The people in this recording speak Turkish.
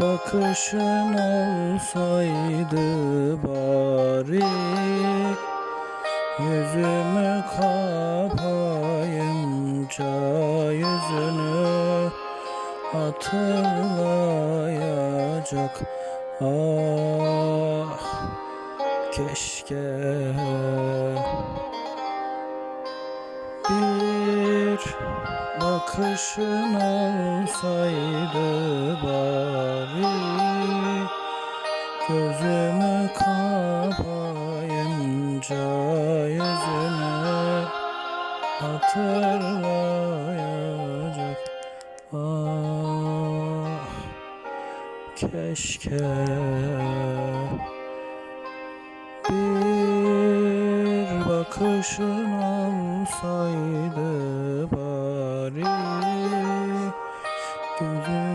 Bakışın olsaydı bari Yüzümü kapayınca yüzünü hatırlayacak. Ah keşke bir bakışın olsaydı bari Gözümü kapayınca yüzünü hatırlayacak. Ah keşke bir bakışın olsaydı bari Gözünü